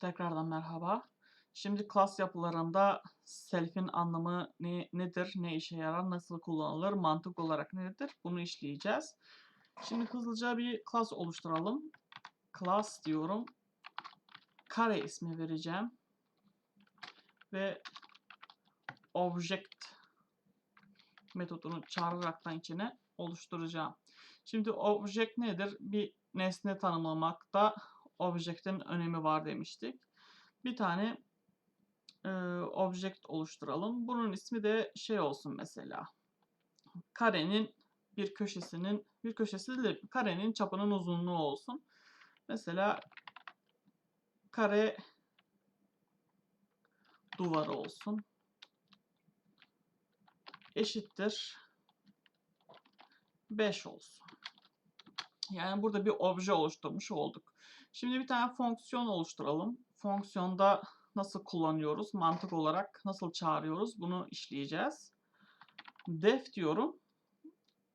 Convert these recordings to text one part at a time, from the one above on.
Tekrardan merhaba. Şimdi klas yapılarında self'in anlamı ne, nedir, ne işe yarar, nasıl kullanılır, mantık olarak nedir bunu işleyeceğiz. Şimdi hızlıca bir klas oluşturalım. Class diyorum. Kare ismi vereceğim. Ve object metodunu çağıraraktan içine oluşturacağım. Şimdi object nedir? Bir nesne tanımlamakta object'in önemi var demiştik. Bir tane e, object oluşturalım. Bunun ismi de şey olsun mesela. Karenin bir köşesinin bir köşesi de karenin çapının uzunluğu olsun. Mesela kare duvarı olsun. Eşittir 5 olsun. Yani burada bir obje oluşturmuş olduk. Şimdi bir tane fonksiyon oluşturalım. Fonksiyonda nasıl kullanıyoruz? Mantık olarak nasıl çağırıyoruz? Bunu işleyeceğiz. Def diyorum.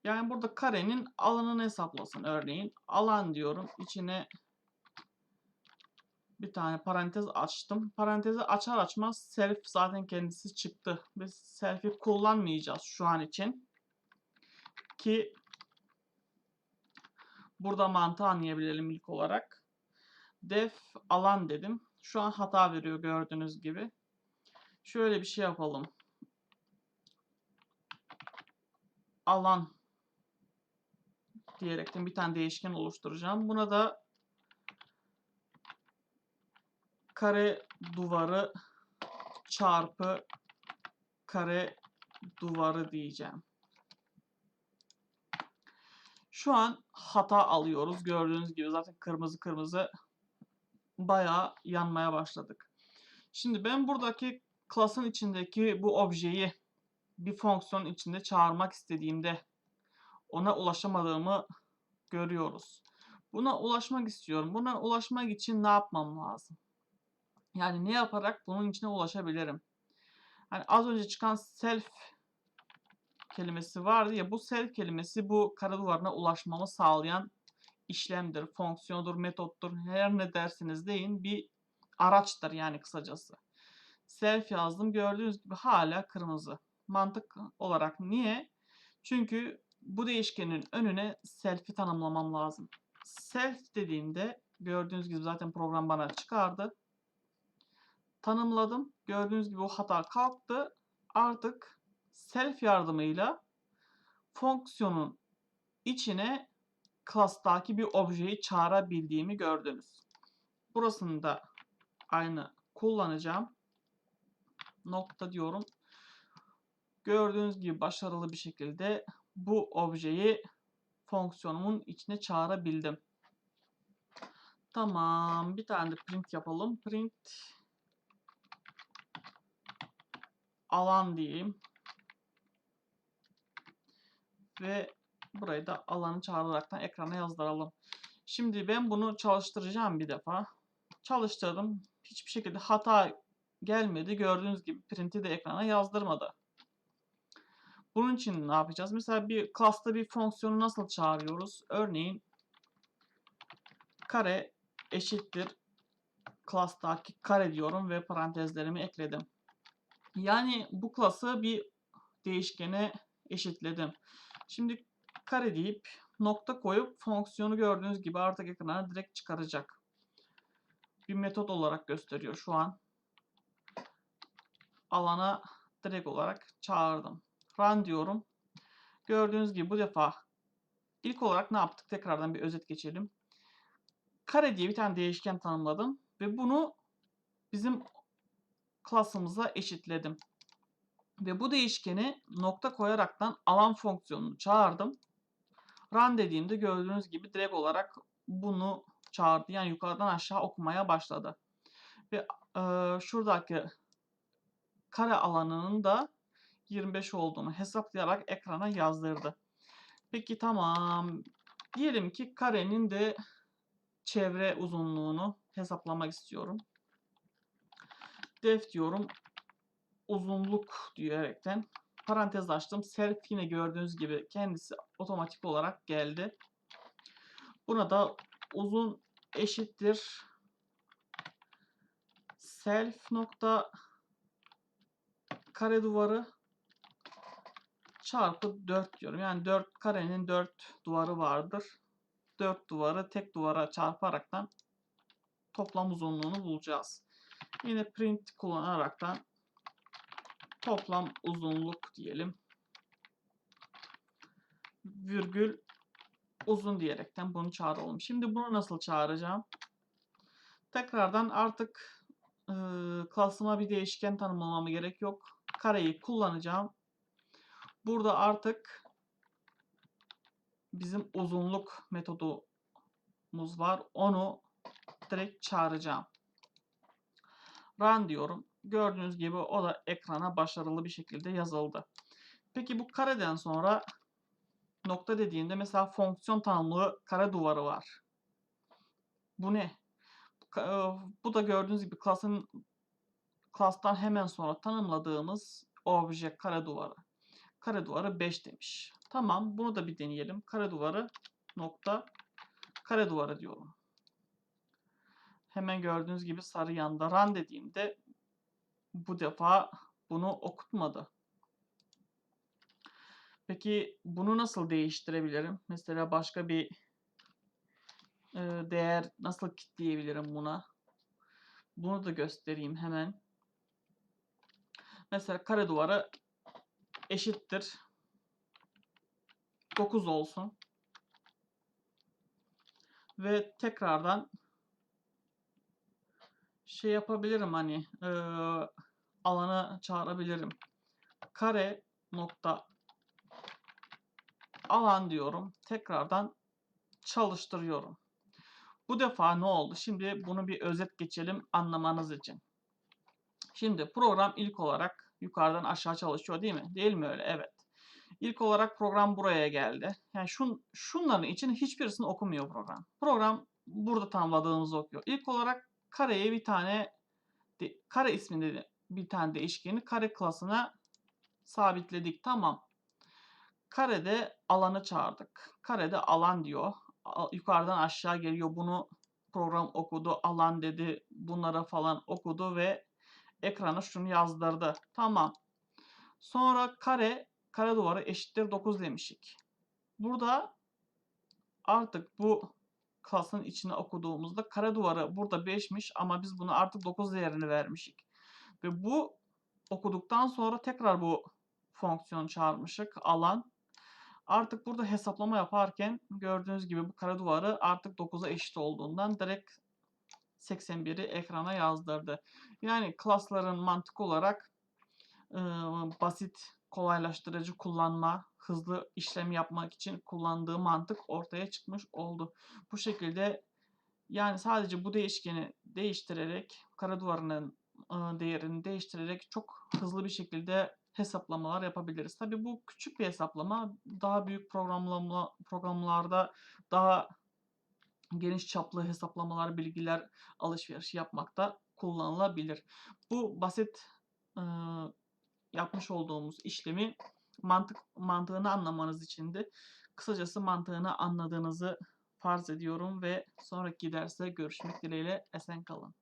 Yani burada karenin alanını hesaplasın. Örneğin alan diyorum. İçine bir tane parantez açtım. Parantezi açar açmaz self zaten kendisi çıktı. Biz self'i kullanmayacağız şu an için. Ki burada mantığı anlayabilelim ilk olarak. Def alan dedim. Şu an hata veriyor gördüğünüz gibi. Şöyle bir şey yapalım. Alan diyerekten bir tane değişken oluşturacağım. Buna da kare duvarı çarpı kare duvarı diyeceğim. Şu an hata alıyoruz. Gördüğünüz gibi zaten kırmızı kırmızı bayağı yanmaya başladık. Şimdi ben buradaki class'ın içindeki bu objeyi bir fonksiyon içinde çağırmak istediğimde ona ulaşamadığımı görüyoruz. Buna ulaşmak istiyorum. Buna ulaşmak için ne yapmam lazım? Yani ne yaparak bunun içine ulaşabilirim? Hani az önce çıkan self kelimesi vardı ya bu self kelimesi bu kara duvarına ulaşmamı sağlayan işlemdir, fonksiyonudur, metottur, her ne dersiniz deyin bir araçtır yani kısacası. Self yazdım gördüğünüz gibi hala kırmızı. Mantık olarak niye? Çünkü bu değişkenin önüne self'i tanımlamam lazım. Self dediğimde gördüğünüz gibi zaten program bana çıkardı. Tanımladım. Gördüğünüz gibi o hata kalktı. Artık self yardımıyla fonksiyonun içine class'taki bir objeyi çağırabildiğimi gördünüz. Burasını da aynı kullanacağım. Nokta diyorum. Gördüğünüz gibi başarılı bir şekilde bu objeyi fonksiyonumun içine çağırabildim. Tamam. Bir tane de print yapalım. Print alan diyeyim. Ve burayı da alanı çağıraraktan ekrana yazdıralım. Şimdi ben bunu çalıştıracağım bir defa. Çalıştırdım. Hiçbir şekilde hata gelmedi. Gördüğünüz gibi print'i de ekrana yazdırmadı. Bunun için ne yapacağız? Mesela bir class'ta bir fonksiyonu nasıl çağırıyoruz? Örneğin kare eşittir class'taki kare diyorum ve parantezlerimi ekledim. Yani bu class'ı bir değişkene eşitledim. Şimdi kare deyip nokta koyup fonksiyonu gördüğünüz gibi artık ekrana direkt çıkaracak. Bir metot olarak gösteriyor şu an. Alana direkt olarak çağırdım. Run diyorum. Gördüğünüz gibi bu defa ilk olarak ne yaptık? Tekrardan bir özet geçelim. Kare diye bir tane değişken tanımladım ve bunu bizim class'ımıza eşitledim. Ve bu değişkeni nokta koyaraktan alan fonksiyonunu çağırdım. Run dediğimde gördüğünüz gibi direkt olarak bunu çağırdı. Yani yukarıdan aşağı okumaya başladı. Ve e, şuradaki kare alanının da 25 olduğunu hesaplayarak ekrana yazdırdı. Peki tamam. Diyelim ki karenin de çevre uzunluğunu hesaplamak istiyorum. Def diyorum. Uzunluk diyerekten parantez açtım. Self yine gördüğünüz gibi kendisi otomatik olarak geldi. Buna da uzun eşittir self nokta kare duvarı çarpı 4 diyorum. Yani 4 karenin 4 duvarı vardır. 4 duvarı tek duvara çarparaktan toplam uzunluğunu bulacağız. Yine print kullanaraktan toplam uzunluk diyelim. Virgül uzun diyerekten bunu çağıralım. Şimdi bunu nasıl çağıracağım? Tekrardan artık e, klasıma bir değişken tanımlamama gerek yok. Kareyi kullanacağım. Burada artık bizim uzunluk metodumuz var. Onu direkt çağıracağım. Run diyorum. Gördüğünüz gibi o da ekrana başarılı bir şekilde yazıldı. Peki bu kareden sonra nokta dediğimde mesela fonksiyon tanımlı kare duvarı var. Bu ne? Bu da gördüğünüz gibi klasın klastan hemen sonra tanımladığımız obje kare duvarı. Kare duvarı 5 demiş. Tamam bunu da bir deneyelim. Kare duvarı nokta kare duvarı diyorum. Hemen gördüğünüz gibi sarı yanda run dediğimde bu defa bunu okutmadı. Peki bunu nasıl değiştirebilirim? Mesela başka bir e, değer nasıl kitleyebilirim buna? Bunu da göstereyim hemen. Mesela kare duvarı eşittir 9 olsun. Ve tekrardan şey yapabilirim hani e, alana çağırabilirim. Kare nokta alan diyorum. Tekrardan çalıştırıyorum. Bu defa ne oldu? Şimdi bunu bir özet geçelim anlamanız için. Şimdi program ilk olarak yukarıdan aşağı çalışıyor değil mi? Değil mi öyle? Evet. İlk olarak program buraya geldi. Yani şun, şunların için hiçbirisini okumuyor program. Program burada tamamladığımızı okuyor. İlk olarak kareye bir tane kare isminde bir tane değişkeni kare klasına sabitledik. Tamam. Karede alanı çağırdık. Karede alan diyor. Yukarıdan aşağı geliyor. Bunu program okudu. Alan dedi. Bunlara falan okudu ve ekrana şunu yazdırdı. Tamam. Sonra kare kare duvarı eşittir 9 demişik. Burada artık bu klasın içine okuduğumuzda kare duvarı burada 5'miş ama biz bunu artık 9 değerini vermişik. Ve bu okuduktan sonra tekrar bu fonksiyon çağırmışık alan. Artık burada hesaplama yaparken gördüğünüz gibi bu kare duvarı artık 9'a eşit olduğundan direkt 81'i ekrana yazdırdı. Yani klasların mantık olarak e, basit, kolaylaştırıcı kullanma, hızlı işlem yapmak için kullandığı mantık ortaya çıkmış oldu. Bu şekilde yani sadece bu değişkeni değiştirerek kara duvarının değerini değiştirerek çok hızlı bir şekilde hesaplamalar yapabiliriz. Tabi bu küçük bir hesaplama daha büyük programlama programlarda daha geniş çaplı hesaplamalar, bilgiler alışverişi yapmakta kullanılabilir. Bu basit e, yapmış olduğumuz işlemi mantık mantığını anlamanız için de kısacası mantığını anladığınızı farz ediyorum ve sonraki derste görüşmek dileğiyle esen kalın.